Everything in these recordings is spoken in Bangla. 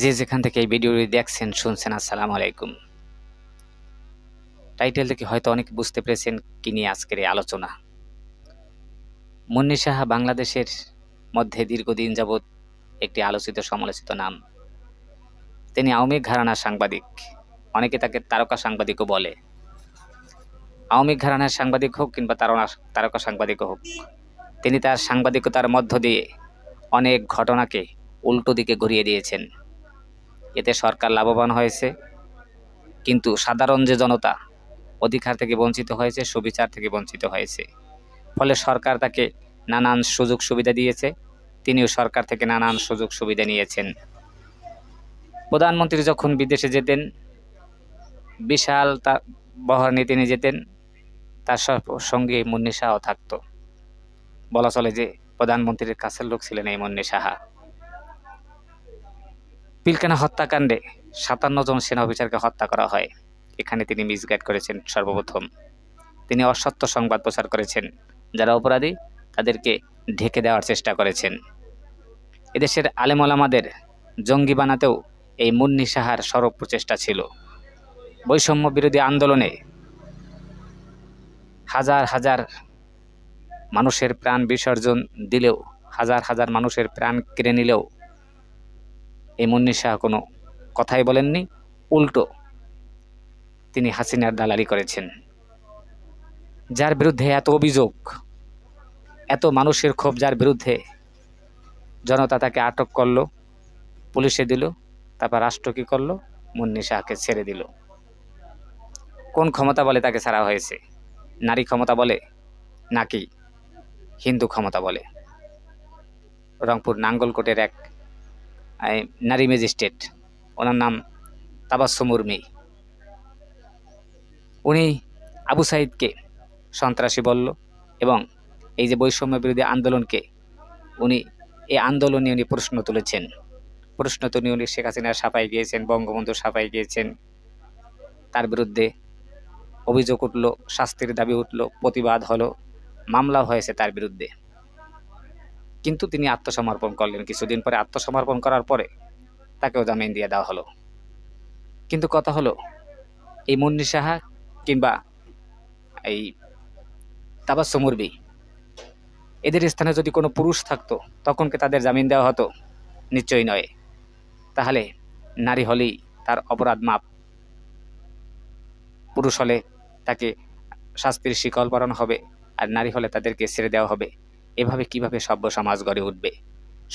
যে যেখান থেকে এই ভিডিওটি দেখছেন, শুনছেন, আসসালামু আলাইকুম। টাইটেল থেকে হয়তো অনেকে বুঝতে পেরেছেন কি নিয়ে আজকের এই আলোচনা। মুন্নি সাহা বাংলাদেশের মধ্যে দীর্ঘদিন যাবৎ একটি আলোচিত, সমালোচিত নাম। তিনি আওয়ামী ঘরানার সাংবাদিক। অনেকে তাকে তারকা সাংবাদিকও বলে। আওয়ামী ঘরানার সাংবাদিক হোক কিংবা তারকা তারকা সাংবাদিকও হোক, তিনি তার সাংবাদিকতার মধ্য দিয়ে অনেক ঘটনাকে উল্টো দিকে ঘুরিয়ে দিয়েছেন। এতে সরকার লাভবান হয়েছে। কিন্তু সাধারণ যে জনতা অধিকার থেকে বঞ্চিত হয়েছে, সুবিচার থেকে বঞ্চিত হয়েছে। ফলে সরকার তাকে নানান সুযোগ সুবিধা দিয়েছে, তিনিও সরকার থেকে নানান সুযোগ সুবিধা নিয়েছেন। প্রধানমন্ত্রী যখন বিদেশে যেতেন, বিশাল তার বহর নিয়ে তিনি যেতেন, তার সঙ্গে মুন্নি শাহও থাকতো। বলা চলে যে প্রধানমন্ত্রীর কাছের লোক ছিলেন এই মুন্নি সাহা। পিলকানা হত্যাকাণ্ডে সাতান্ন জন সেনা অফিসারকে হত্যা করা হয়। এখানে তিনি মিসগাইড করেছেন সর্বপ্রথম। তিনি অসত্য সংবাদ প্রচার করেছেন, যারা অপরাধী তাদেরকে ঢেকে দেওয়ার চেষ্টা করেছেন। এদেশের আলেমলামাদের জঙ্গি বানাতেও এই মুন্নি সাহার সরব প্রচেষ্টা ছিল। বৈষম্য বিরোধী আন্দোলনে হাজার হাজার মানুষের প্রাণ বিসর্জন দিলেও, হাজার হাজার মানুষের প্রাণ কেড়ে নিলেও এই মুন্নি শাহ কোনো কথাই বলেননি। উল্টো, তিনি হাসিনার দালালি করেছেন। যার বিরুদ্ধে এত অভিযোগ, এত মানুষের ক্ষোভ, যার বিরুদ্ধে জনতা তাকে আটক করল, পুলিশে দিল, তারপর রাষ্ট্র কী করল? মুন্নি শাহকে ছেড়ে দিল। কোন ক্ষমতা বলে তাকে ছাড়া হয়েছে? নারী ক্ষমতা বলে নাকি হিন্দু ক্ষমতা বলে? রংপুর নাঙ্গলকোটের এক নারী ম্যাজিস্ট্রেট, ওনার নাম তাবাস্সু মুর্মি। উনি আবু সাইদকে সন্ত্রাসী বলল এবং এই যে বৈষম্য বিরোধী আন্দোলনকে উনি, এই আন্দোলনে উনি প্রশ্ন তুলেছেন। প্রশ্ন তুলে উনি শেখ হাসিনার সাফাই গিয়েছেন বঙ্গবন্ধু সাফাই গিয়েছেন তার বিরুদ্ধে অভিযোগ উঠল, শাস্তির দাবি উঠল, প্রতিবাদ হলো, মামলা হয়েছে তার বিরুদ্ধে। কিন্তু তিনি আত্মসমর্পণ করলেন। কিছুদিন পরে আত্মসমর্পণ করার পরে তাকেও জামিন দিয়ে দেওয়া হলো। কিন্তু কথা হলো, এই মুন্নি সাহা কিংবা এই তাবাস্সু মুরবি, এদের স্থানে যদি কোনো পুরুষ থাকতো, তখন কি তাদের জামিন দেওয়া হতো? নিশ্চয়ই নয়। তাহলে নারী হলেই তার অপরাধ মাপ। পুরুষ হলে তাকে শাস্তির শিকল পরানো হবে, আর নারী হলে তাদেরকে ছেড়ে দেওয়া হবে। এভাবে কীভাবে সভ্য সমাজ গড়ে উঠবে?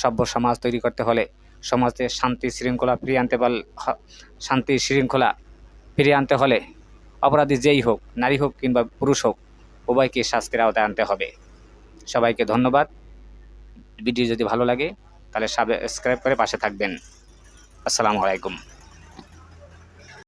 সভ্য সমাজ তৈরি করতে হলে সমাজে শান্তি শৃঙ্খলা ফিরিয়ে আনতে পারলে শান্তি শৃঙ্খলা ফিরিয়ে আনতে হলে অপরাধী যেই হোক, নারী হোক কিংবা পুরুষ হোক, উভয়কে শাস্তির আওতায় আনতে হবে। সবাইকে ধন্যবাদ। ভিডিও যদি ভালো লাগে, তাহলে সাবস্ক্রাইব করে পাশে থাকবেন। আসসালামু আলাইকুম।